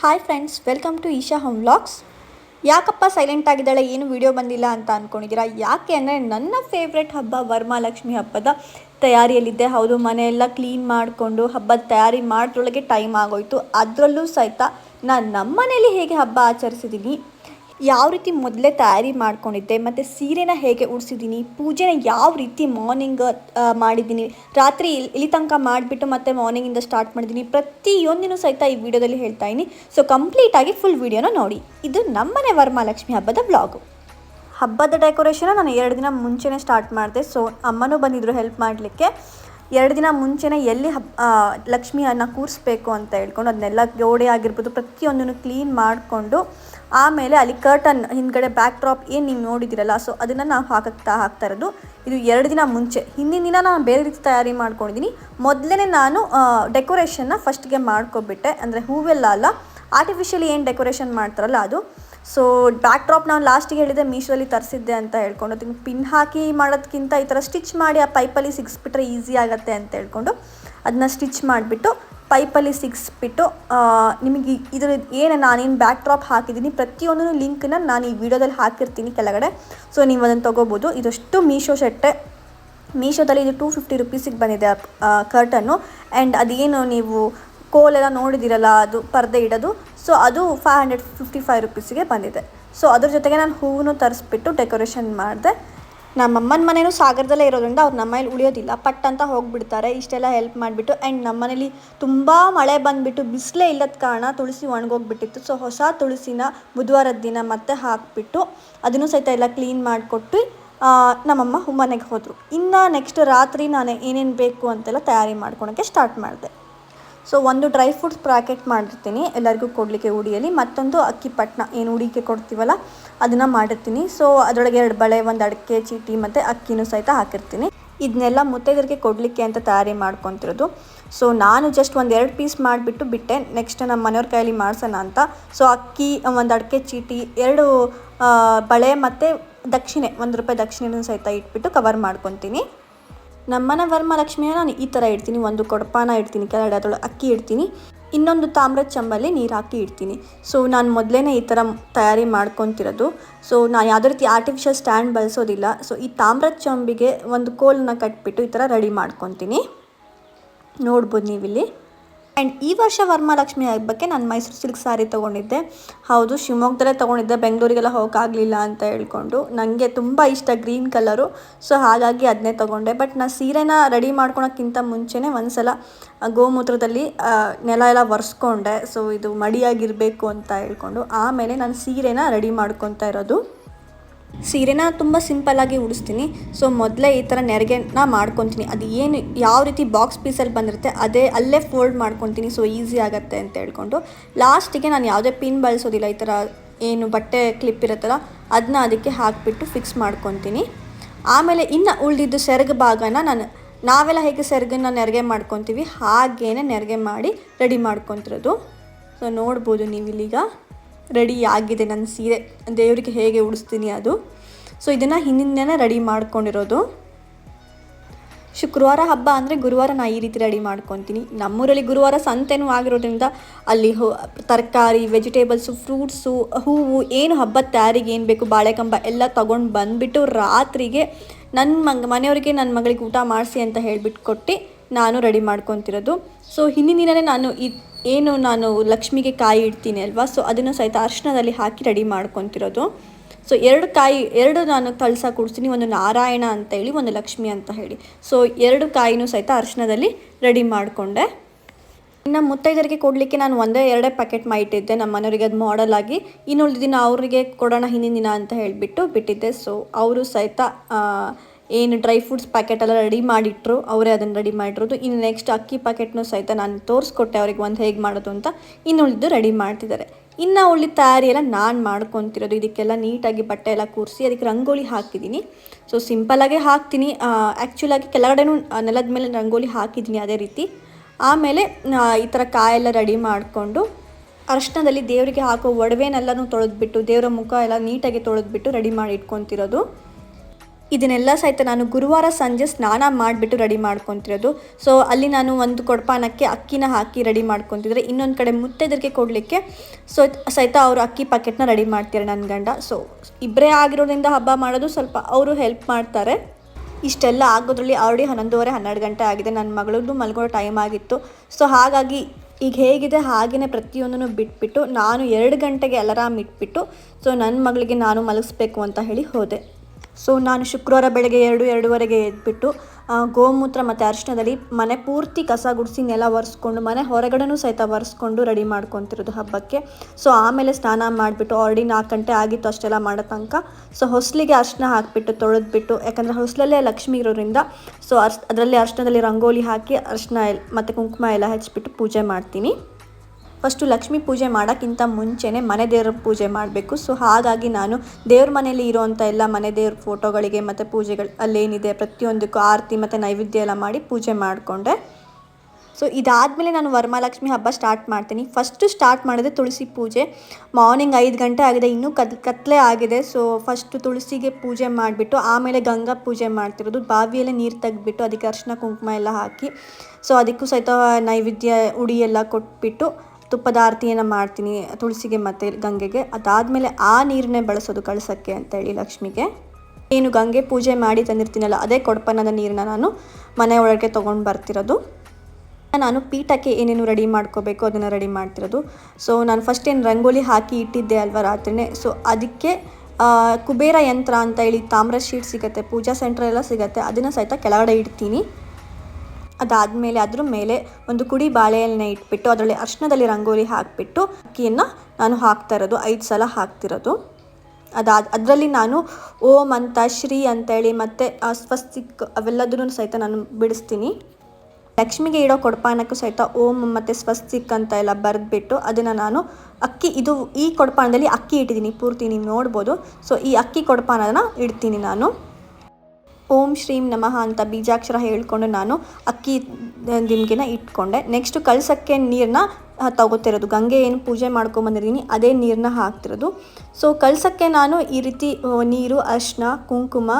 Hi friends welcome to Isha home vlogs ಯಾಕಪ್ಪ silent ಆಗಿದ್ದಾಳೆ, ಏನು ವಿಡಿಯೋ ಬಂದಿಲ್ಲ ಅಂತ ಅಂದ್ಕೊಂಡಿದ್ದೀರಾ ಯಾಕೆ ಅಂದರೆ ನನ್ನ ಫೇವ್ರೆಟ್ ಹಬ್ಬ ವರಮಹಾಲಕ್ಷ್ಮಿ ಹಬ್ಬದ ತಯಾರಿಯಲ್ಲಿದ್ದೆ. ಹೌದು, ಮನೆಯೆಲ್ಲ ಕ್ಲೀನ್ ಮಾಡಿಕೊಂಡು ಹಬ್ಬದ ತಯಾರಿ ಮಾಡೋದ್ರೊಳಗೆ ಟೈಮ್ ಆಗೋಯ್ತು. ಅದರಲ್ಲೂ ಸಹಿತ ನಾನು ನಮ್ಮ ಮನೇಲಿ ಹೇಗೆ ಹಬ್ಬ ಆಚರಿಸಿದ್ದೀನಿ? ಯಾವ ರೀತಿ ಮೊದಲೇ ತಯಾರಿ ಮಾಡ್ಕೊಂಡಿದ್ದೆ, ಮತ್ತು ಸೀರೆನ ಹೇಗೆ ಉಡಿಸಿದ್ದೀನಿ, ಪೂಜೆನ ಯಾವ ರೀತಿ ಮಾರ್ನಿಂಗ್ ಮಾಡಿದ್ದೀನಿ, ರಾತ್ರಿ ಇಲ್- ಇಲ್ಲಿ ತನಕ ಮಾಡಿಬಿಟ್ಟು ಮತ್ತೆ ಮಾರ್ನಿಂಗಿಂದ ಸ್ಟಾರ್ಟ್ ಮಾಡಿದ್ದೀನಿ, ಪ್ರತಿಯೊಂದಿನೂ ಸಹಿತ ಈ ವಿಡಿಯೋದಲ್ಲಿ ಹೇಳ್ತಾ ಇದ್ದೀನಿ. ಸೊ ಕಂಪ್ಲೀಟಾಗಿ ಫುಲ್ ವಿಡಿಯೋನ ನೋಡಿ. ಇದು ನಮ್ಮನೆ ವರಮಹಾಲಕ್ಷ್ಮಿ ಹಬ್ಬದ ಬ್ಲಾಗು ಹಬ್ಬದ ಡೆಕೋರೇಷನ್ ನಾನು ಎರಡು ದಿನ ಮುಂಚೆನೇ ಸ್ಟಾರ್ಟ್ ಮಾಡಿದೆ ಸೊ ಅಮ್ಮನೂ ಬಂದಿದ್ದರು ಹೆಲ್ಪ್ ಮಾಡಲಿಕ್ಕೆ. ಎರಡು ದಿನ ಮುಂಚೆನೇ ಎಲ್ಲಿ ಹಬ್ ಲಕ್ಷ್ಮಿಯನ್ನು ಕೂರಿಸ್ಬೇಕು ಅಂತ ಹೇಳ್ಕೊಂಡು ಅದನ್ನೆಲ್ಲ ಗೋಡೆ ಆಗಿರ್ಬೋದು, ಪ್ರತಿಯೊಂದನ್ನು ಕ್ಲೀನ್ ಮಾಡಿಕೊಂಡು ಆಮೇಲೆ ಅಲ್ಲಿ ಕರ್ಟನ್ ಹಿಂದ್ಗಡೆ ಬ್ಯಾಕ್ ಡ್ರಾಪ್ ಏನು ನೀವು ನೋಡಿದ್ದೀರಲ್ಲ ಸೊ ಅದನ್ನು ನಾವು ಹಾಕುತ್ತಾ ಹಾಕ್ತಾ ಇರೋದು. ಇದು ಎರಡು ದಿನ ಮುಂಚೆ. ಹಿಂದಿನ ದಿನ ನಾನು ಬೇರೆ ರೀತಿ ತಯಾರಿ ಮಾಡ್ಕೊಂಡಿದ್ದೀನಿ ಮೊದಲೇ ನಾನು ಡೆಕೋರೇಷನ್ನ ಫಸ್ಟ್ಗೆ ಮಾಡ್ಕೊಬಿಟ್ಟೆ. ಅಂದರೆ ಹೂವೆಲ್ಲ ಅಲ್ಲ ಆರ್ಟಿಫಿಷಿಯಲಿ ಏನು ಡೆಕೋರೇಷನ್ ಮಾಡ್ತಾರಲ್ಲ ಅದು. ಸೊ ಬ್ಯಾಕ್ ಡ್ರಾಪ್ ನಾನು ಲಾಸ್ಟಿಗೆ ಹೇಳಿದೆ ಮೀಶೋಲಿ ತರಿಸಿದ್ದೆ ಅಂತ ಹೇಳ್ಕೊಂಡು ಅದನ್ನು ಪಿನ್ ಹಾಕಿ ಮಾಡೋದಕ್ಕಿಂತ ಈ ಥರ ಸ್ಟಿಚ್ ಮಾಡಿ ಆ ಪೈಪಲ್ಲಿ ಸಿಗಿಸ್ಬಿಟ್ರೆ ಈಸಿ ಆಗುತ್ತೆ ಅಂತ ಹೇಳ್ಕೊಂಡು ಅದನ್ನ ಸ್ಟಿಚ್ ಮಾಡಿಬಿಟ್ಟು ಪೈಪಲ್ಲಿ ಸಿಗಿಸ್ಬಿಟ್ಟು ನಿಮಗೆ ಇದರ ಏನು ನಾನೇನು ಬ್ಯಾಕ್ ಡ್ರಾಪ್ ಹಾಕಿದ್ದೀನಿ ಪ್ರತಿಯೊಂದೂ ಲಿಂಕನ್ನ ನಾನು ಈ ವಿಡಿಯೋದಲ್ಲಿ ಹಾಕಿರ್ತೀನಿ ಕೆಳಗಡೆ. ಸೊ ನೀವು ಅದನ್ನು ತೊಗೋಬೋದು. ಇದಷ್ಟು ಮೀಶೋ ಶೆಟ್ಟೆ ಮೀಶೋದಲ್ಲಿ ಇದು ಟೂ ಫಿಫ್ಟಿ ರುಪೀಸಿಗೆ ಬಂದಿದೆ ಕರ್ಟನ್ನು ಆ್ಯಂಡ್ ಅದೇನು ನೀವು ಕೋಲೆಲ್ಲ ನೋಡಿದಿರಲ್ಲ, ಅದು ಪರ್ದೆ ಇಡೋದು. ಸೊ ಅದು ಫೈವ್ ಹಂಡ್ರೆಡ್ ಫಿಫ್ಟಿ ಫೈವ್ ರುಪೀಸಿಗೆ ಬಂದಿದೆ. ಸೊ ಅದ್ರ ಜೊತೆಗೆ ನಾನು ಹೂವನ್ನು ತರಿಸ್ಬಿಟ್ಟು ಡೆಕೋರೇಷನ್ ಮಾಡಿದೆ. ನಮ್ಮಮ್ಮನ ಮನೇನೂ ಸಾಗರದಲ್ಲೇ ಇರೋದ್ರಿಂದ ಅವ್ರು ನಮ್ಮ ಮನೇಲಿ ಉಳಿಯೋದಿಲ್ಲ. ಪಟ್ ಅಂತ ಹೋಗಿಬಿಡ್ತಾರೆ. ಇಷ್ಟೆಲ್ಲ ಹೆಲ್ಪ್ ಮಾಡಿಬಿಟ್ಟು ಆ್ಯಂಡ್ ನಮ್ಮ ಮನೇಲಿ ತುಂಬ ಮಳೆ ಬಂದುಬಿಟ್ಟು ಬಿಸಿಲೇ ಇಲ್ಲದ ಕಾರಣ ತುಳಸಿ ಒಣಗೋಗ್ಬಿಟ್ಟಿತ್ತು. ಸೊ ಹೊಸ ತುಳಸಿನ ಬುಧವಾರದ ದಿನ ಮತ್ತೆ ಹಾಕಿಬಿಟ್ಟು ಅದನ್ನು ಸಹಿತ ಎಲ್ಲ ಕ್ಲೀನ್ ಮಾಡಿಕೊಟ್ಟು ನಮ್ಮಮ್ಮ ಮನೆಗೆ ಹೋದರು. ಇನ್ನು ನೆಕ್ಸ್ಟ್ ರಾತ್ರಿ ನಾನು ಏನೇನು ಬೇಕು ಅಂತೆಲ್ಲ ತಯಾರಿ ಮಾಡ್ಕೊಳಕ್ಕೆ ಸ್ಟಾರ್ಟ್ ಮಾಡಿದೆ. ಸೊ ಒಂದು ಡ್ರೈ ಫ್ರೂಟ್ಸ್ ಪ್ಯಾಕೆಟ್ ಮಾಡಿರ್ತೀನಿ. ಎಲ್ಲರಿಗೂ ಕೊಡಲಿಕ್ಕೆ ಉಡಿಯಲ್ಲಿ. ಮತ್ತೊಂದು ಅಕ್ಕಿ ಪಟ್ನ. ಏನು ಉಡಿಗೆ ಕೊಡ್ತೀವಲ್ಲ? ಅದನ್ನು ಮಾಡಿರ್ತೀನಿ. ಸೊ ಅದರೊಳಗೆ ಎರಡು ಬಳೆ, ಒಂದು ಅಡಿಕೆ, ಚೀಟಿ ಮತ್ತು ಅಕ್ಕಿನೂ ಸಹಿತ ಹಾಕಿರ್ತೀನಿ. ಇದನ್ನೆಲ್ಲ ಮುತ್ತೈದರಿಗೆ ಕೊಡಲಿಕ್ಕೆ ಅಂತ ತಯಾರಿ ಮಾಡ್ಕೊತಿರೋದು. ಸೊ ನಾನು ಜಸ್ಟ್ ಒಂದು ಎರಡು ಪೀಸ್ ಮಾಡಿಬಿಟ್ಟು ಬಿಟ್ಟೆ. ನೆಕ್ಸ್ಟ್ ನಮ್ಮ ಮನೆಯವ್ರ ಕೈಯಲ್ಲಿ ಮಾಡಿಸೋಣ ಅಂತ. ಸೊ ಅಕ್ಕಿ, ಒಂದು ಅಡಿಕೆ, ಚೀಟಿ, ಎರಡು ಬಳೆ ಮತ್ತು ದಕ್ಷಿಣೆ, ಒಂದು ರೂಪಾಯಿ ದಕ್ಷಿಣೆನೂ ಸಹಿತ ಇಟ್ಬಿಟ್ಟು ಕವರ್ ಮಾಡ್ಕೊತೀನಿ. ನಮ್ಮನೆ ವರಮಹಾಲಕ್ಷ್ಮಿಯ ನಾನು ಈ ಥರ ಇಡ್ತೀನಿ, ಒಂದು ಕೊಡಪಾನ ಇಡ್ತೀನಿ, ಕೆಳಗಡೆ ಅದರೊಳಗೆ ಅಕ್ಕಿ ಇಡ್ತೀನಿ, ಇನ್ನೊಂದು ತಾಮ್ರದ ಚಂಬಲ್ಲಿ ನೀರು ಹಾಕಿ ಇಡ್ತೀನಿ. ಸೊ ನಾನು ಮೊದಲೇ ಈ ಥರ ತಯಾರಿ ಮಾಡ್ಕೊತಿರೋದು. ಸೊ ನಾನು ಯಾವುದೇ ರೀತಿ ಆರ್ಟಿಫಿಷಿಯಲ್ ಸ್ಟ್ಯಾಂಡ್ ಬಳಸೋದಿಲ್ಲ. ಸೊ ಈ ತಾಮ್ರದ ಚಂಬಿಗೆ ಒಂದು ಕೋಲನ್ನ ಕಟ್ಬಿಟ್ಟು ಈ ಥರ ರೆಡಿ ಮಾಡ್ಕೊತೀನಿ. ನೋಡ್ಬೋದು ನೀವಿಲ್ಲಿ. ಆ್ಯಂಡ್ ಈ ವರ್ಷ ವರಮಹಾಲಕ್ಷ್ಮಿ ಹಬ್ಬಕ್ಕೆ ನಾನು ಮೈಸೂರು ಸಿಲ್ಕ್ ಸಾರಿ ತೊಗೊಂಡಿದ್ದೆ. ಹೌದು, ಶಿವಮೊಗ್ಗದಲ್ಲೇ ತೊಗೊಂಡಿದ್ದೆ. ಬೆಂಗಳೂರಿಗೆಲ್ಲ ಹೋಗೋಕ್ಕಾಗಲಿಲ್ಲ ಅಂತ ಹೇಳ್ಕೊಂಡು. ನನಗೆ ತುಂಬ ಇಷ್ಟ ಗ್ರೀನ್ ಕಲರು. ಸೊ ಹಾಗಾಗಿ ಅದನ್ನೇ ತೊಗೊಂಡೆ. ಬಟ್ ನಾನು ಸೀರೆನ ರೆಡಿ ಮಾಡ್ಕೊಳೋಕ್ಕಿಂತ ಮುಂಚೆನೇ ಒಂದು ಸಲ ಗೋಮೂತ್ರದಲ್ಲಿ ನೆಲ ಎಲ್ಲ ಒರೆಸ್ಕೊಂಡೆ. ಸೊ ಇದು ಮಡಿಯಾಗಿರಬೇಕು ಅಂತ ಹೇಳ್ಕೊಂಡು. ಆಮೇಲೆ ನಾನು ಸೀರೆನ ರೆಡಿ ಮಾಡ್ಕೊತಾ ಇರೋದು. ಸೀರೆನ ತುಂಬ ಸಿಂಪಲ್ಲಾಗಿ ಉಡಿಸ್ತೀನಿ. ಸೊ ಮೊದಲೇ ಈ ಥರ ನೆರಿಗೆನ ಮಾಡ್ಕೊತೀನಿ. ಅದು ಏನು ಯಾವ ರೀತಿ ಬಾಕ್ಸ್ ಪೀಸಲ್ಲಿ ಬಂದಿರುತ್ತೆ ಅದೇ ಅಲ್ಲೇ ಫೋಲ್ಡ್ ಮಾಡ್ಕೊತೀನಿ. ಸೊ ಈಸಿ ಆಗುತ್ತೆ ಅಂತ ಹೇಳ್ಕೊಂಡು. ಲಾಸ್ಟಿಗೆ ನಾನು ಯಾವುದೇ ಪಿನ್ ಬಳಸೋದಿಲ್ಲ. ಈ ಥರ ಏನು ಬಟ್ಟೆ ಕ್ಲಿಪ್ ಇರುತ್ತಲ್ಲ ಅದನ್ನ ಅದಕ್ಕೆ ಹಾಕಿಬಿಟ್ಟು ಫಿಕ್ಸ್ ಮಾಡ್ಕೊತೀನಿ. ಆಮೇಲೆ ಇನ್ನು ಉಳಿದಿದ್ದು ಸೆರಗು ಭಾಗನ ನಾನು, ನಾವೆಲ್ಲ ಹೇಗೆ ಸೆರಗನ್ನ ನೆರಿಗೆ ಮಾಡ್ಕೊತೀವಿ, ಹಾಗೇನೆ ನೆರಿಗೆ ಮಾಡಿ ರೆಡಿ ಮಾಡ್ಕೊತಿರೋದು. ಸೊ ನೋಡ್ಬೋದು ನೀವಿಲ್ಲೀಗ ರೆಡಿ ಆಗಿದೆ ನನ್ನ ಸೀರೆ. ದೇವರಿಗೆ ಹೇಗೆ ಉಡಿಸ್ತೀನಿ ಅದು. ಸೊ ಇದನ್ನು ಹಿಂದಿನ ರೆಡಿ ಮಾಡ್ಕೊಂಡಿರೋದು. ಶುಕ್ರವಾರ ಹಬ್ಬ ಅಂದರೆ ಗುರುವಾರ ನಾನು ಈ ರೀತಿ ರೆಡಿ ಮಾಡ್ಕೊತೀನಿ. ನಮ್ಮೂರಲ್ಲಿ ಗುರುವಾರ ಸಂತೆನೂ ಆಗಿರೋದ್ರಿಂದ ಅಲ್ಲಿ ಹೋ, ತರಕಾರಿ ವೆಜಿಟೇಬಲ್ಸು ಫ್ರೂಟ್ಸು ಹೂವು, ಏನು ಹಬ್ಬದ ತಯಾರಿಗೆ ಏನು ಬೇಕು, ಬಾಳೆಕಂಬ ಎಲ್ಲ ತೊಗೊಂಡು ಬಂದುಬಿಟ್ಟು ರಾತ್ರಿಗೆ ನನ್ನ ಮಗ, ಮನೆಯವರಿಗೆ ನನ್ನ ಮಗಳಿಗೆ ಊಟ ಮಾಡಿಸಿ ಅಂತ ಹೇಳಿಬಿಟ್ಟು ಕೊಟ್ಟು ನಾನು ರೆಡಿ ಮಾಡ್ಕೊತಿರೋದು. ಸೊ ಹಿಂದಿನ ದಿನವೇ ನಾನು ಈ ಏನು ನಾನು ಲಕ್ಷ್ಮಿಗೆ ಕಾಯಿ ಇಡ್ತೀನಿ ಅಲ್ವಾ? ಸೊ ಅದನ್ನು ಸಹಿತ ಅರ್ಶನದಲ್ಲಿ ಹಾಕಿ ರೆಡಿ ಮಾಡ್ಕೊತಿರೋದು. ಸೊ ಎರಡು ಕಾಯಿ, ಎರಡು ನಾನು ಕಳಸ ಕೊಡ್ತೀನಿ ಒಂದು ನಾರಾಯಣ ಅಂತ ಹೇಳಿ, ಒಂದು ಲಕ್ಷ್ಮಿ ಅಂತ ಹೇಳಿ. ಸೊ ಎರಡು ಕಾಯಿನೂ ಸಹಿತ ಅರ್ಶನದಲ್ಲಿ ರೆಡಿ ಮಾಡಿಕೊಂಡೆ. ಇನ್ನು ಮುತ್ತೈದರಿಗೆ ಕೊಡಲಿಕ್ಕೆ ನಾನು ಒಂದೇ ಎರಡೇ ಪ್ಯಾಕೆಟ್ ಮಾಡಿಟ್ಟಿದ್ದೆ ನಮ್ಮ ಮನೆಯವರಿಗೆ ಅದು ಮಾಡಲ್ ಆಗಿ ಇನ್ನುಳಿದ ದಿನ ಅವರಿಗೆ ಕೊಡೋಣ ಹಿಂದಿನ ದಿನ ಅಂತ ಹೇಳಿಬಿಟ್ಟು ಬಿಟ್ಟಿದ್ದೆ. ಸೊ ಅವರು ಸಹಿತ ಏನು ಡ್ರೈ ಫ್ರೂಟ್ಸ್ ಪ್ಯಾಕೆಟ್ ಎಲ್ಲ ರೆಡಿ ಮಾಡಿಟ್ರು, ಅವರೇ ಅದನ್ನು ರೆಡಿ ಮಾಡಿರೋದು. ಇನ್ನು ನೆಕ್ಸ್ಟ್ ಅಕ್ಕಿ ಪ್ಯಾಕೆಟ್ನು ಸಹಿತ ನಾನು ತೋರಿಸ್ಕೊಟ್ಟೆ, ಅವ್ರಿಗೆ ಒಂದು ಹೇಗೆ ಮಾಡೋದು ಅಂತ. ಇನ್ನು ಉಳಿದು ರೆಡಿ ಮಾಡ್ತಿದ್ದಾರೆ. ಇನ್ನು ಉಳಿದ ತಯಾರಿ ಎಲ್ಲ ನಾನು ಮಾಡ್ಕೊತಿರೋದು. ಇದಕ್ಕೆಲ್ಲ ನೀಟಾಗಿ ಬಟ್ಟೆ ಎಲ್ಲ ಕೂರಿಸಿ ಅದಕ್ಕೆ ರಂಗೋಲಿ ಹಾಕಿದ್ದೀನಿ. ಸೊ ಸಿಂಪಲ್ಲಾಗೆ ಹಾಕ್ತೀನಿ. ಆ್ಯಕ್ಚುಲಾಗಿ ಕೆಳಗಡೆನೂ ನೆಲದ ಮೇಲೆ ರಂಗೋಲಿ ಹಾಕಿದ್ದೀನಿ ಅದೇ ರೀತಿ. ಆಮೇಲೆ ಈ ಥರ ಕಾಯೆಲ್ಲ ರೆಡಿ ಮಾಡಿಕೊಂಡು, ಅರ್ಶನದಲ್ಲಿ ದೇವರಿಗೆ ಹಾಕೋ ಒಡವೆನೆಲ್ಲನೂ ತೊಳೆದ್ಬಿಟ್ಟು, ದೇವರ ಮುಖ ಎಲ್ಲ ನೀಟಾಗಿ ತೊಳೆದ್ಬಿಟ್ಟು ರೆಡಿ ಮಾಡಿ ಇಟ್ಕೊತಿರೋದು. ಇದನ್ನೆಲ್ಲ ಸಹಿತ ನಾನು ಗುರುವಾರ ಸಂಜೆ ಸ್ನಾನ ಮಾಡಿಬಿಟ್ಟು ರೆಡಿ ಮಾಡ್ಕೊತಿರೋದು. ಸೊ ಅಲ್ಲಿ ನಾನು ಒಂದು ಕೊಡಪಾನಕ್ಕೆ ಅಕ್ಕಿನ ಹಾಕಿ ರೆಡಿ ಮಾಡ್ಕೊತಿದ್ರೆ ಇನ್ನೊಂದು ಕಡೆ ಮುತ್ತೈದರಿಗೆ ಕೊಡಲಿಕ್ಕೆ ಸೊ, ಸಹಿತ ಅವರು ಅಕ್ಕಿ ಪ್ಯಾಕೆಟ್ನ ರೆಡಿ ಮಾಡ್ತಾರೆ ನನ್ನ ಗಂಡ. ಸೊ ಇಬ್ಬರೇ ಆಗಿರೋದ್ರಿಂದ ಹಬ್ಬ ಮಾಡೋದು ಸ್ವಲ್ಪ ಅವರು ಹೆಲ್ಪ್ ಮಾಡ್ತಾರೆ. ಇಷ್ಟೆಲ್ಲ ಆಗೋದ್ರಲ್ಲಿ ಆಲ್ರೆಡಿ ಹನ್ನೊಂದುವರೆ, ಹನ್ನೆರಡು ಗಂಟೆ ಆಗಿದೆ. ನನ್ನ ಮಗಳದ್ದು ಮಲ್ಗೋ ಟೈಮ್ ಆಗಿತ್ತು. ಸೊ ಹಾಗಾಗಿ ಈಗ ಹೇಗಿದೆ ಹಾಗೆಯೇ ಪ್ರತಿಯೊಂದನ್ನು ಬಿಟ್ಬಿಟ್ಟು ನಾನು ಎರಡು ಗಂಟೆಗೆ ಅಲಾರಾಮ್ ಇಟ್ಬಿಟ್ಟು ಸೊ ನನ್ನ ಮಗಳಿಗೆ ನಾನು ಮಲಗಿಸ್ಬೇಕು ಅಂತ ಹೇಳಿ ಹೋದೆ. ಸೊ ನಾನು ಶುಕ್ರವಾರ ಬೆಳಗ್ಗೆ ಎರಡು, ಎರಡೂವರೆಗೆ ಎದ್ಬಿಟ್ಟು ಗೋಮೂತ್ರ ಮತ್ತು ಅರಿಶಿಣದಲ್ಲಿ ಮನೆ ಪೂರ್ತಿ ಕಸ ಗುಡಿಸಿ ನೆಲ ಒರೆಸ್ಕೊಂಡು, ಮನೆ ಹೊರಗಡೆನೂ ಸಹಿತ ಒರೆಸ್ಕೊಂಡು ರೆಡಿ ಮಾಡ್ಕೊತಿರೋದು ಹಬ್ಬಕ್ಕೆ. ಸೊ ಆಮೇಲೆ ಸ್ನಾನ ಮಾಡಿಬಿಟ್ಟು ಆಲ್ರೆಡಿ ನಾಲ್ಕು ಗಂಟೆ ಆಗಿತ್ತು ಅಷ್ಟೆಲ್ಲ ಮಾಡೋ ತನಕ. ಸೊ ಹೊಸಲಿಗೆ ಅರ್ಶಿನ ಹಾಕಿಬಿಟ್ಟು, ತೊಳೆದ್ಬಿಟ್ಟು, ಯಾಕಂದರೆ ಹೊಸಲಲ್ಲೇ ಲಕ್ಷ್ಮಿ ಇರೋದ್ರಿಂದ, ಸೊ ಅರ್ಶ್, ಅದರಲ್ಲಿ ಅರ್ಶಿನದಲ್ಲಿ ರಂಗೋಲಿ ಹಾಕಿ ಅರ್ಶಿನ ಮತ್ತು ಕುಂಕುಮ ಎಲ್ಲ ಹಚ್ಚಿಬಿಟ್ಟು ಪೂಜೆ ಮಾಡ್ತೀನಿ. ಫಸ್ಟು ಲಕ್ಷ್ಮೀ ಪೂಜೆ ಮಾಡೋಕ್ಕಿಂತ ಮುಂಚೆನೇ ಮನೆ ದೇವ್ರ ಪೂಜೆ ಮಾಡಬೇಕು. ಸೊ ಹಾಗಾಗಿ ನಾನು ದೇವ್ರ ಮನೆಯಲ್ಲಿ ಇರೋವಂಥ ಎಲ್ಲ ಮನೆ ದೇವ್ರ ಫೋಟೋಗಳಿಗೆ ಮತ್ತು ಪೂಜೆಗಳು ಅಲ್ಲೇನಿದೆ, ಪ್ರತಿಯೊಂದಕ್ಕೂ ಆರತಿ ಮತ್ತು ನೈವೇದ್ಯ ಎಲ್ಲ ಮಾಡಿ ಪೂಜೆ ಮಾಡಿಕೊಂಡೆ. ಸೊ ಇದಾದಮೇಲೆ ನಾನು ವರಮಹಾಲಕ್ಷ್ಮಿ ಹಬ್ಬ ಸ್ಟಾರ್ಟ್ ಮಾಡ್ತೀನಿ. ಫಸ್ಟು ಸ್ಟಾರ್ಟ್ ಮಾಡಿದೆ ತುಳಸಿ ಪೂಜೆ. ಮಾರ್ನಿಂಗ್ ಐದು ಗಂಟೆ ಆಗಿದೆ, ಇನ್ನೂ ಕತ್ ಕತ್ತಲೆ ಆಗಿದೆ. ಸೊ ಫಸ್ಟು ತುಳಸಿಗೆ ಪೂಜೆ ಮಾಡಿಬಿಟ್ಟು, ಆಮೇಲೆ ಗಂಗಾ ಪೂಜೆ ಮಾಡ್ತಿರೋದು. ಬಾವಿಯಲ್ಲೇ ನೀರು ತೆಗೆದ್ಬಿಟ್ಟು, ಅದಕ್ಕೆ ಅರ್ಶಿನ ಕುಂಕುಮ ಎಲ್ಲ ಹಾಕಿ ಸೊ ಅದಕ್ಕೂ ಸಹಿತ ನೈವೇದ್ಯ, ಉಡಿ ಎಲ್ಲ ಕೊಟ್ಬಿಟ್ಟು ತುಪ್ಪದ ಆರತಿಯನ್ನು ಮಾಡ್ತೀನಿ ತುಳಸಿಗೆ ಮತ್ತು ಗಂಗೆಗೆ. ಅದಾದಮೇಲೆ ಆ ನೀರನ್ನೇ ಬಳಸೋದು ಕಳಿಸೋಕ್ಕೆ ಅಂತೇಳಿ ಲಕ್ಷ್ಮಿಗೆ. ಏನು ಗಂಗೆ ಪೂಜೆ ಮಾಡಿ ತಂದಿರ್ತೀನಲ್ಲ, ಅದೇ ಕೊಡಪನದ ನೀರನ್ನ ನಾನು ಮನೆ ಒಳಗೆ ತೊಗೊಂಡು ಬರ್ತಿರೋದು. ನಾನು ಪೀಠಕ್ಕೆ ಏನೇನು ರೆಡಿ ಮಾಡ್ಕೋಬೇಕು ಅದನ್ನು ರೆಡಿ ಮಾಡ್ತಿರೋದು. ಸೊ ನಾನು ಫಸ್ಟ್ ಏನು ರಂಗೋಲಿ ಹಾಕಿ ಇಟ್ಟಿದ್ದೆ ಅಲ್ವಾ ರಾತ್ರಿನೇ. ಸೊ ಅದಕ್ಕೆ ಕುಬೇರ ಯಂತ್ರ ಅಂತ ಹೇಳಿ ತಾಮ್ರ ಶೀಟ್ ಸಿಗುತ್ತೆ, ಪೂಜಾ ಸೆಂಟ್ರ್ ಎಲ್ಲ ಸಿಗುತ್ತೆ, ಅದನ್ನು ಸಹಿತ ಕೆಳಗಡೆ ಇಡ್ತೀನಿ. ಅದಾದಮೇಲೆ ಅದ್ರ ಮೇಲೆ ಒಂದು ಕುಡಿ ಬಾಳೆಯನ್ನ ಇಟ್ಬಿಟ್ಟು ಅದರಲ್ಲಿ ಅರ್ಶಿನದಲ್ಲಿ ರಂಗೋಲಿ ಹಾಕಿಬಿಟ್ಟು ಅಕ್ಕಿಯನ್ನು ನಾನು ಹಾಕ್ತಾ ಇರೋದು, ಐದು ಸಲ ಹಾಕ್ತಿರೋದು. ಅದಾದ ಅದರಲ್ಲಿ ನಾನು ಓಂ ಅಂತ, ಶ್ರೀ ಅಂತೇಳಿ ಮತ್ತು ಸ್ವಸ್ತಿಕ್ ಅವೆಲ್ಲದನ್ನು ಸಹಿತ ನಾನು ಬಿಡಿಸ್ತೀನಿ. ಲಕ್ಷ್ಮಿಗೆ ಇಡೋ ಕೊಡಪಾನಕ್ಕೂ ಸಹಿತ ಓಂ ಮತ್ತು ಸ್ವಸ್ತಿಕ್ ಅಂತ ಎಲ್ಲ ಬರೆದ್ಬಿಟ್ಟು ಅದನ್ನು ನಾನು ಅಕ್ಕಿ, ಇದು ಈ ಕೊಡಪಾನದಲ್ಲಿ ಅಕ್ಕಿ ಇಟ್ಟಿದ್ದೀನಿ, ಪೂರ್ತಿ ನೀವು ನೋಡ್ಬೋದು. ಸೊ ಈ ಅಕ್ಕಿ ಕೊಡಪಾನನ ಇಡ್ತೀನಿ ನಾನು. ಓಂ ಶ್ರೀಂ ನಮಃ ಅಂತ ಬೀಜಾಕ್ಷರ ಹೇಳ್ಕೊಂಡು ನಾನು ಅಕ್ಕಿ ದಿಮ್ಗೆನ ಇಟ್ಕೊಂಡೆ. ನೆಕ್ಸ್ಟು ಕಳ್ಸಕ್ಕೆ ನೀರನ್ನ ತಗೋತಿರೋದು. ಗಂಗೆ ಏನು ಪೂಜೆ ಮಾಡ್ಕೊಂಬಂದಿದ್ದೀನಿ, ಅದೇ ನೀರನ್ನ ಹಾಕ್ತಿರೋದು. ಸೊ ಕಳ್ಸಕ್ಕೆ ನಾನು ಈ ರೀತಿ ನೀರು ಅರ್ಶನ ಕುಂಕುಮ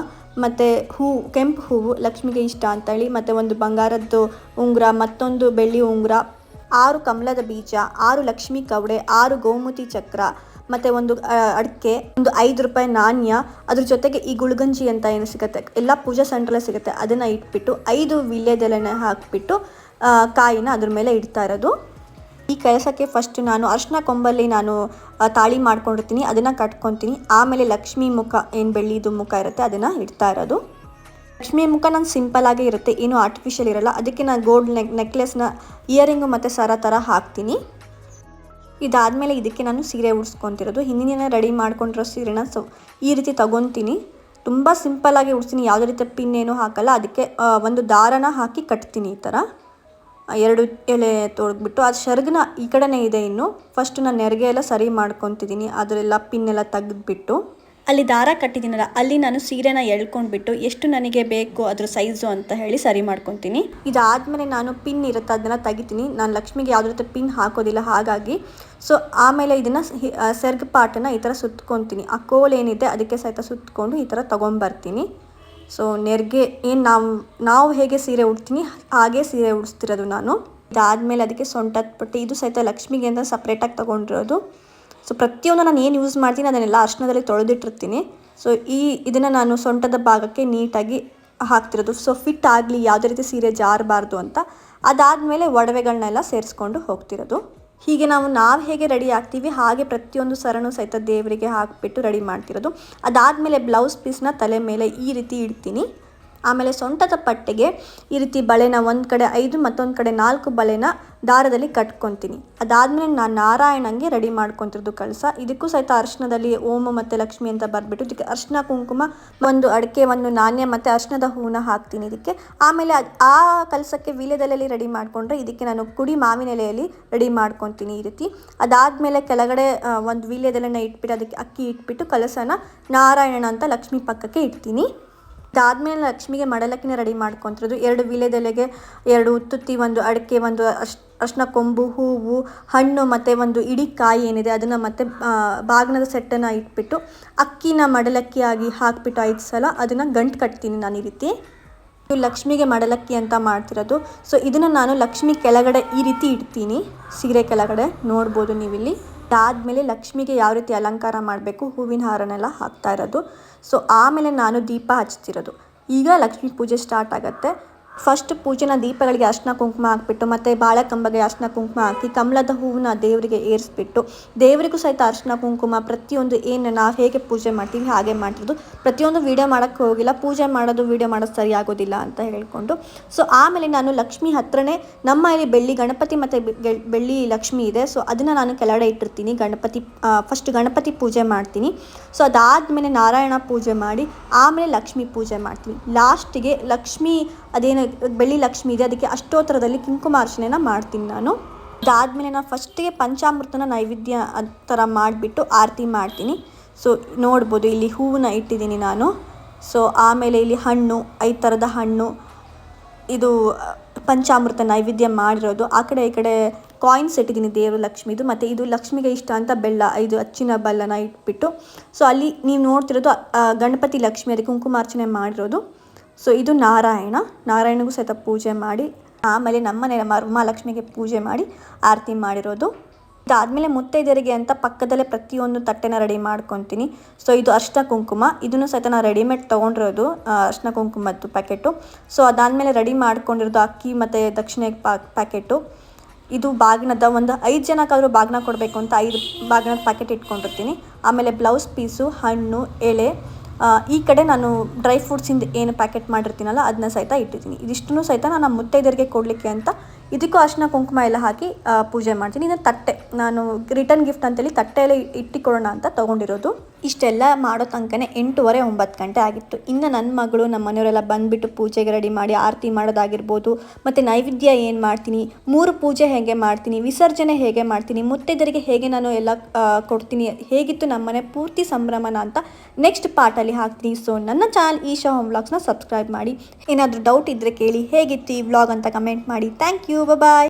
ಮತ್ತು ಹೂವು ಕೆಂಪು ಹೂವು ಲಕ್ಷ್ಮಿಗೆ ಇಷ್ಟ ಅಂತೇಳಿ ಮತ್ತು ಒಂದು ಬಂಗಾರದ್ದು ಉಂಗುರ, ಮತ್ತೊಂದು ಬೆಳ್ಳಿ ಉಂಗುರ, ಆರು ಕಮಲದ ಬೀಜ, ಆರು ಲಕ್ಷ್ಮಿ ಕವಡೆ, ಆರು ಗೋಮತಿ ಚಕ್ರ ಮತ್ತು ಒಂದು ಅಡಿಕೆ, ಒಂದು ಐದು ರೂಪಾಯಿ ನಾಣ್ಯ, ಅದ್ರ ಜೊತೆಗೆ ಈ ಗುಳ್ಗಂಜಿ ಅಂತ ಏನು ಸಿಗುತ್ತೆ? ಎಲ್ಲ ಪೂಜಾ ಸೆಂಟ್ರಲ್ಲೇ ಸಿಗುತ್ತೆ. ಅದನ್ನು ಇಟ್ಬಿಟ್ಟು ಐದು ವಿಳ್ಯದೆಲೆನ ಹಾಕಿಬಿಟ್ಟು ಕಾಯಿನ ಅದ್ರ ಮೇಲೆ ಇಡ್ತಾ ಇರೋದು. ಈ ಕೆಲಸಕ್ಕೆ ಫಸ್ಟ್ ನಾನು ಅರ್ಶಿನ ಕೊಂಬಲ್ಲಿ ನಾನು ತಾಳಿ ಮಾಡ್ಕೊಂಡಿರ್ತೀನಿ. ಅದನ್ನು ಕಟ್ಕೊತೀನಿ. ಆಮೇಲೆ ಲಕ್ಷ್ಮಿ ಮುಖ, ಏನು ಬೆಳ್ಳಿದು ಮುಖ ಇರುತ್ತೆ, ಅದನ್ನು ಇಡ್ತಾ ಇರೋದು. ಲಕ್ಷ್ಮಿ ಮುಖ ನಂಗೆ ಸಿಂಪಲ್ ಆಗೇ ಇರುತ್ತೆ. ಏನು ಆರ್ಟಿಫಿಷಿಯಲ್ ಇರಲ್ಲ. ಅದಕ್ಕೆ ನಾನು ಗೋಲ್ಡ್ ನೆಕ್ ನೆಕ್ಲೆಸ್ನ ಇಯರಿಂಗು ಮತ್ತು ಸರ ಥರ ಹಾಕ್ತೀನಿ. ಇದಾದಮೇಲೆ ಇದಕ್ಕೆ ನಾನು ಸೀರೆ ಉಡ್ಸ್ಕೊತಿರೋದು. ಹಿಂದಿನ ದಿನ ರೆಡಿ ಮಾಡ್ಕೊಂಡಿರೋ ಸೀರೆನ ಸೊ, ಈ ರೀತಿ ತಗೊತೀನಿ. ತುಂಬ ಸಿಂಪಲ್ಲಾಗಿ ಉಡ್ಸ್ತೀನಿ. ಯಾವುದೇ ರೀತಿಯ ಪಿನ್ ಏನೂ ಹಾಕಲ್ಲ. ಅದಕ್ಕೆ ಒಂದು ದಾರನ ಹಾಕಿ ಕಟ್ತೀನಿ ಈ ಥರ. ಎರಡು ಎಲೆ ತೊಳೆದ್ಬಿಟ್ಟು, ಅದು ಶರ್ಗನ ಈ ಕಡೆನೇ ಇದೆ ಇನ್ನು. ಫಸ್ಟ್ ನಾನು ನೆರಿಗೆ ಎಲ್ಲ ಸರಿ ಮಾಡ್ಕೊತಿದ್ದೀನಿ. ಅದರೆಲ್ಲ ಪಿನ್ ಎಲ್ಲ ತೆಗೆದ್ಬಿಟ್ಟು. ಅಲ್ಲಿ ದಾರ ಕಟ್ಟಿದ್ದೀನಲ್ಲ, ಅಲ್ಲಿ ನಾನು ಸೀರೆನ ಎಳ್ಕೊಂಡ್ಬಿಟ್ಟು ಎಷ್ಟು ನನಗೆ ಬೇಕು ಅದ್ರ ಸೈಜು ಅಂತ ಹೇಳಿ ಸರಿ ಮಾಡ್ಕೊತೀನಿ. ಇದಾದಮೇಲೆ ನಾನು ಪಿನ್ ಇರುತ್ತೆ, ಅದನ್ನು ತೆಗಿತೀನಿ. ನಾನು ಲಕ್ಷ್ಮಿಗೆ ಯಾವುದೇ ರೀತಿ ಪಿನ್ ಹಾಕೋದಿಲ್ಲ. ಹಾಗಾಗಿ ಸೊ ಆಮೇಲೆ ಇದನ್ನು ಸೆರ್ಗ್ ಪಾರ್ಟನ್ನ ಈ ಥರ ಸುತ್ಕೊತೀನಿ. ಆ ಕೋಲ್ ಏನಿದೆ ಅದಕ್ಕೆ ಸಹಿತ ಸುತ್ತಕೊಂಡು ಈ ಥರ ತೊಗೊಂಬರ್ತೀನಿ. ಸೊ ನೆರಿಗೆ ಏನು ನಾವು ನಾವು ಹೇಗೆ ಸೀರೆ ಉಡ್ತೀನಿ, ಹಾಗೆ ಸೀರೆ ಉಡಿಸ್ತಿರೋದು ನಾನು. ಇದಾದಮೇಲೆ ಅದಕ್ಕೆ ಸೊಂಟದ ಪಟ್ಟಿ ಇದು ಸಹಿತ ಲಕ್ಷ್ಮಿಗೆ ಅಂತ ಸಪ್ರೇಟಾಗಿ ತೊಗೊಂಡಿರೋದು. ಸೊ ಪ್ರತಿಯೊಂದು ನಾನು ಏನು ಯೂಸ್ ಮಾಡ್ತೀನಿ ಅದನ್ನೆಲ್ಲ ಅರ್ಶನದಲ್ಲಿ ತೊಳೆದಿಟ್ಟಿರ್ತೀನಿ. ಸೊ ಈ ಇದನ್ನು ನಾನು ಸೊಂಟದ ಭಾಗಕ್ಕೆ ನೀಟಾಗಿ ಹಾಕ್ತಿರೋದು. ಸೊ ಫಿಟ್ ಆಗಲಿ, ಯಾವುದೇ ರೀತಿ ಸೀರೆ ಜಾರಬಾರ್ದು ಅಂತ. ಅದಾದಮೇಲೆ ಒಡವೆಗಳನ್ನೆಲ್ಲ ಸೇರಿಸ್ಕೊಂಡು ಹೋಗ್ತಿರೋದು. ಹೀಗೆ ನಾವು ನಾವು ಹೇಗೆ ರೆಡಿ ಆಗ್ತೀವಿ, ಹಾಗೆ ಪ್ರತಿಯೊಂದು ಸರನು ಸಹಿತ ದೇವರಿಗೆ ಹಾಕಿಬಿಟ್ಟು ರೆಡಿ ಮಾಡ್ತಿರೋದು. ಅದಾದಮೇಲೆ ಬ್ಲೌಸ್ ಪೀಸ್ನ ತಲೆ ಮೇಲೆ ಈ ರೀತಿ ಇಡ್ತೀನಿ. ಆಮೇಲೆ ಸೊಂಟದ ಪಟ್ಟೆಗೆ ಈ ರೀತಿ ಬಳೆನ ಒಂದು ಕಡೆ ಐದು ಮತ್ತೊಂದು ಕಡೆ ನಾಲ್ಕು ಬಳೆನ ದಾರದಲ್ಲಿ ಕಟ್ಕೊತೀನಿ. ಅದಾದಮೇಲೆ ನಾನು ನಾರಾಯಣಂಗೆ ರೆಡಿ ಮಾಡ್ಕೊತಿರೋದು ಕಳಸ. ಇದಕ್ಕೂ ಸಹಿತ ಅರ್ಶನದಲ್ಲಿ ಓಮ ಮತ್ತು ಲಕ್ಷ್ಮಿ ಅಂತ ಬರ್ಬಿಟ್ಟು ಇದಕ್ಕೆ ಅರ್ಶಿನ ಕುಂಕುಮ ಒಂದು ಅಡಿಕೆ, ಒಂದು ನಾಣ್ಯ ಮತ್ತು ಅರ್ಶನದ ಹೂವನ್ನ ಹಾಕ್ತೀನಿ ಇದಕ್ಕೆ. ಆಮೇಲೆ ಆ ಕಲಸಕ್ಕೆ ವೀಳ್ಯದೆಲೆಯಲ್ಲಿ ರೆಡಿ ಮಾಡಿಕೊಂಡ್ರೆ ಇದಕ್ಕೆ ನಾನು ಕುಡಿ ಮಾವಿನ ಎಲೆಯಲ್ಲಿ ರೆಡಿ ಮಾಡ್ಕೊತೀನಿ ಈ ರೀತಿ. ಅದಾದಮೇಲೆ ಕೆಳಗಡೆ ಒಂದು ವೀಳ್ಯದೆಲೆನ ಇಟ್ಬಿಟ್ಟು ಅದಕ್ಕೆ ಅಕ್ಕಿ ಇಟ್ಬಿಟ್ಟು ಕಲಸನ ನಾರಾಯಣ ಅಂತ ಲಕ್ಷ್ಮಿ ಪಕ್ಕಕ್ಕೆ ಇಡ್ತೀನಿ. ಇದಾದಮೇಲೆ ಲಕ್ಷ್ಮಿಗೆ ಮಡಲಕ್ಕಿನ ರೆಡಿ ಮಾಡ್ಕೊತಿರೋದು. ಎರಡು ವೀಳ್ಯದೆಲೆಗೆ ಎರಡು ಉತ್ತುತ್ತಿ ಒಂದು ಅಡಿಕೆ, ಒಂದು ಅಶ್, ಅರ್ಶಿನ ಕೊಂಬು, ಹೂವು, ಹಣ್ಣು, ಮತ್ತು ಒಂದು ಇಡೀ ಕಾಯಿ ಏನಿದೆ ಅದನ್ನು ಮತ್ತೆ ಬಾಗ್ನದ ಸೆಟ್ಟನ್ನು ಇಟ್ಬಿಟ್ಟು ಅಕ್ಕಿನ ಮಡಲಕ್ಕಿಯಾಗಿ ಹಾಕ್ಬಿಟ್ಟು ಐದು ಸಲ ಅದನ್ನು ಗಂಟು ಕಟ್ತೀನಿ ನಾನು ಈ ರೀತಿ. ಲಕ್ಷ್ಮಿಗೆ ಮಡಲಕ್ಕಿ ಅಂತ ಮಾಡ್ತಿರೋದು. ಸೊ ಇದನ್ನು ನಾನು ಲಕ್ಷ್ಮಿ ಕೆಳಗಡೆ ಈ ರೀತಿ ಇಡ್ತೀನಿ. ಸೀರೆ ಕೆಳಗಡೆ ನೋಡ್ಬೋದು ನೀವಿಲ್ಲಿ. ಅದಾದಮೇಲೆ ಲಕ್ಷ್ಮಿಗೆ ಯಾವ ರೀತಿ ಅಲಂಕಾರ ಮಾಡಬೇಕು, ಹೂವಿನ ಹಾರನೆಲ್ಲ ಹಾಕ್ತಾ ಇರೋದು. ಸೊ ಆಮೇಲೆ ನಾನು ದೀಪ ಹಚ್ತಿರೋದು. ಈಗ ಲಕ್ಷ್ಮೀ ಪೂಜೆ ಸ್ಟಾರ್ಟ್ ಆಗುತ್ತೆ. ಫಸ್ಟ್ ಪೂಜೆನ ದೀಪಗಳಿಗೆ ಅರ್ಶನ ಕುಂಕುಮ ಹಾಕ್ಬಿಟ್ಟು, ಮತ್ತು ಬಾಳೆಕಂಬಗೆ ಅರ್ಶನ ಕುಂಕುಮ ಹಾಕಿ ಕಮಲದ ಹೂವನ್ನ ದೇವರಿಗೆ ಏರಿಸ್ಬಿಟ್ಟು, ದೇವರಿಗೂ ಸಹಿತ ಅರ್ಶನ ಕುಂಕುಮ, ಪ್ರತಿಯೊಂದು ಏನು ನಾವು ಹೇಗೆ ಪೂಜೆ ಮಾಡ್ತೀವಿ ಹಾಗೆ ಮಾಡಿರೋದು ಪ್ರತಿಯೊಂದು ವೀಡಿಯೋ ಮಾಡೋಕ್ಕೆ ಹೋಗಿಲ್ಲ, ಪೂಜೆ ಮಾಡೋದು ವೀಡಿಯೋ ಮಾಡೋದು ಸರಿ ಆಗೋದಿಲ್ಲ ಅಂತ ಹೇಳ್ಕೊಂಡು. ಸೊ ಆಮೇಲೆ ನಾನು ಲಕ್ಷ್ಮಿ ಹತ್ರನೇ ನಮ್ಮ ಇಲ್ಲಿ ಬೆಳ್ಳಿ ಗಣಪತಿ ಮತ್ತು ಬೆಳ್ಳಿ ಲಕ್ಷ್ಮಿ ಇದೆ. ಸೊ ಅದನ್ನು ನಾನು ಕೆಳಗಡೆ ಇಟ್ಟಿರ್ತೀನಿ, ಗಣಪತಿ ಫಸ್ಟ್ ಗಣಪತಿ ಪೂಜೆ ಮಾಡ್ತೀನಿ. ಸೊ ಅದಾದಮೇಲೆ ನಾರಾಯಣ ಪೂಜೆ ಮಾಡಿ, ಆಮೇಲೆ ಲಕ್ಷ್ಮಿ ಪೂಜೆ ಮಾಡ್ತೀನಿ. ಲಾಸ್ಟಿಗೆ ಲಕ್ಷ್ಮಿ ಅದೇನು ಬೆಳ್ಳಿ ಲಕ್ಷ್ಮಿ ಇದೆ, ಅದಕ್ಕೆ ಅಷ್ಟೋತ್ತರದಲ್ಲಿ ಕುಂಕುಮಾರ್ಚನೆನ ಮಾಡ್ತೀನಿ ನಾನು. ಅದಾದಮೇಲೆ ನಾನು ಫಸ್ಟಿಗೆ ಪಂಚಾಮೃತನ ನೈವೇದ್ಯ ಥರ ಮಾಡಿಬಿಟ್ಟು ಆರತಿ ಮಾಡ್ತೀನಿ. ಸೊ ನೋಡ್ಬೋದು ಇಲ್ಲಿ ಹೂವನ್ನ ಇಟ್ಟಿದ್ದೀನಿ ನಾನು. ಸೊ ಆಮೇಲೆ ಇಲ್ಲಿ ಹಣ್ಣು, ಐದು ಥರದ ಹಣ್ಣು, ಇದು ಪಂಚಾಮೃತ ನೈವೇದ್ಯ ಮಾಡಿರೋದು. ಆ ಕಡೆ, ಈ ಕಡೆ ಕಾಯಿನ್ಸ್ ಇಟ್ಟಿದ್ದೀನಿ ದೇವರು ಲಕ್ಷ್ಮಿದು, ಮತ್ತು ಇದು ಲಕ್ಷ್ಮಿಗೆ ಇಷ್ಟ ಅಂತ ಬೆಲ್ಲ ಇದು ಅಚ್ಚಿನ ಬೆಲ್ಲನ ಇಟ್ಬಿಟ್ಟು. ಸೊ ಅಲ್ಲಿ ನೀವು ನೋಡ್ತಿರೋದು ಗಣಪತಿ ಲಕ್ಷ್ಮಿ ಅದಕ್ಕೆ ಕುಂಕುಮಾರ್ಚನೆ ಮಾಡಿರೋದು. ಸೊ ಇದು ನಾರಾಯಣ. ನಾರಾಯಣಗೂ ಸಹಿತ ಪೂಜೆ ಮಾಡಿ, ಆಮೇಲೆ ನಮ್ಮನೆ ಮಹಾಲಕ್ಷ್ಮಿಗೆ ಪೂಜೆ ಮಾಡಿ ಆರತಿ ಮಾಡಿರೋದು. ಇದಾದಮೇಲೆ ಮುತ್ತೈದೆಯರಿಗೆ ಅಂತ ಪಕ್ಕದಲ್ಲೇ ಪ್ರತಿಯೊಂದು ತಟ್ಟೆನ ರೆಡಿ ಮಾಡ್ಕೊತೀನಿ. ಸೊ ಇದು ಅರ್ಶಿನ ಕುಂಕುಮ. ಇದನ್ನು ಸಹಿತ ನಾನು ರೆಡಿಮೇಡ್ ತೊಗೊಂಡಿರೋದು ಅರ್ಶಿನ ಕುಂಕುಮದ್ದು ಪ್ಯಾಕೆಟು ಸೊ ಅದಾದಮೇಲೆ ರೆಡಿ ಮಾಡ್ಕೊಂಡಿರೋದು ಅಕ್ಕಿ ಮತ್ತು ದಕ್ಷಿಣ ಪ್ಯಾಕೆಟು ಇದು ಬಾಗ್ನದ ಒಂದು ಐದು ಜನಕ್ಕಾದರೂ ಬಾಗಿನ ಕೊಡಬೇಕು ಅಂತ ಐದು ಬಾಗ್ನದ ಪ್ಯಾಕೆಟ್ ಇಟ್ಕೊಂಡಿರ್ತೀನಿ. ಆಮೇಲೆ ಬ್ಲೌಸ್ ಪೀಸು ಹಣ್ಣು ಎಳೆ ಈ ಕಡೆ ನಾನು ಡ್ರೈ ಫ್ರೂಟ್ಸಿಂದ ಏನು ಪ್ಯಾಕೆಟ್ ಮಾಡಿರ್ತೀನಲ್ಲ, ಅದನ್ನ ಸಹಿತ ಇಟ್ಟಿದ್ದೀನಿ. ಇದಿಷ್ಟನ್ನು ಸಹಿತ ನಾನು ನಮ್ಮ ಮುತ್ತೈದರಿಗೆ ಕೊಡಲಿಕ್ಕೆ ಅಂತ ಇದಕ್ಕೂ ಅರ್ಶಿನ, ಕುಂಕುಮ ಎಲ್ಲ ಹಾಕಿ ಪೂಜೆ ಮಾಡ್ತೀನಿ. ಇನ್ನು ತಟ್ಟೆ. ನಾನು ರಿಟರ್ನ್ ಗಿಫ್ಟ್ ಅಂತೇಳಿ ತಟ್ಟೆಯಲ್ಲಿ ಇಟ್ಟಿಕೊಡೋಣ ಅಂತ ತೊಗೊಂಡಿರೋದು. ಇಷ್ಟೆಲ್ಲ ಮಾಡೋ ತನಕನೇ ಎಂಟೂವರೆ ಒಂಬತ್ತು ಗಂಟೆ ಆಗಿತ್ತು. ಇನ್ನು ನನ್ನ ಮಗಳು, ನಮ್ಮ ಮನೆಯವರೆಲ್ಲ ಬಂದುಬಿಟ್ಟು ಪೂಜೆಗೆ ರೆಡಿ ಮಾಡಿ, ಆರತಿ ಮಾಡೋದಾಗಿರ್ಬೋದು, ಮತ್ತು ನೈವೇದ್ಯ ಏನು ಮಾಡ್ತೀನಿ, ಮೂರು ಪೂಜೆ ಹೇಗೆ ಮಾಡ್ತೀನಿ, ವಿಸರ್ಜನೆ ಹೇಗೆ ಮಾಡ್ತೀನಿ ಮುತ್ತೈದರಿಗೆ ಹೇಗೆ ನಾನು ಎಲ್ಲ ಕೊಡ್ತೀನಿ, ಹೇಗಿತ್ತು ನಮ್ಮನೆ ಪೂರ್ತಿ ಸಂಭ್ರಮನ ಅಂತ ನೆಕ್ಸ್ಟ್ ಪಾರ್ಟಲ್ಲಿ ಹಾಕ್ತೀನಿ. ಸೊ ನನ್ನ ಚಾನಲ್ ಈಶಾ ಹೋಮ್ ವ್ಲಾಗ್ಸ್ನ ಸಬ್ಸ್ಕ್ರೈಬ್ ಮಾಡಿ. ಏನಾದರೂ ಡೌಟ್ ಇದ್ದರೆ ಕೇಳಿ, ಹೇಗಿತ್ತು ಈ ವ್ಲಾಗ್ ಅಂತ ಕಮೆಂಟ್ ಮಾಡಿ. Thank you U by